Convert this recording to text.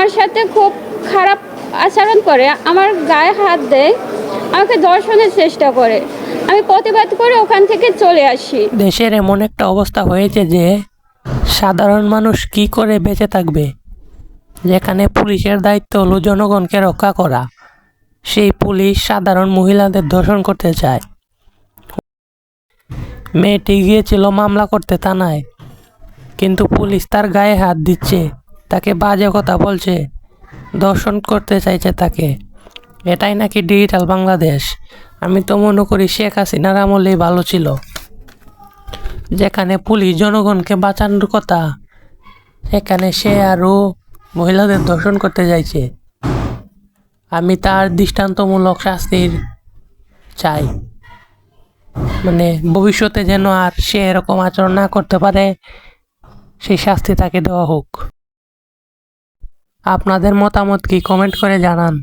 আমার সাথে খুব খারাপ আচরণ করে, আমার গায়ে হাত দেয়, আমাকে দর্শনের চেষ্টা করে। আমি প্রতিবাদ করে ওখান থেকে চলে আসি। দেশের এমন একটা অবস্থা হয়েছে যে সাধারণ মানুষ কি করে বেঁচে থাকবে? যেখানে পুলিশের দায়িত্ব হলো জনগণকে রক্ষা করা। সেই পুলিশ সাধারণ মহিলাদের ধর্ষণ করতে চায়। মেয়েটি গিয়েছিল মামলা করতে থানায়, কিন্তু পুলিশ তার গায়ে হাত দিচ্ছে। তাকে বাজে কথা বলছে, দর্শন করতে চাইছে তাকে। এটাই নাকি ডিজিটাল বাংলাদেশ? আমি তো মনে করি শেখ হাসিনার আমলেই ভালো ছিল। যেখানে পুলিশ জনগণকে বাঁচানোর কথা, সেখানে সে আরও মহিলাদের দর্শন করতে চাইছে আমি তার দৃষ্টান্তমূলক শাস্তির চাই। মানে ভবিষ্যতে যেন আর সে এরকম আচরণ না করতে পারে, সেই শাস্তি তাকে দেওয়া হোক। আপনাদের মতামত কি কমেন্ট করে জানান।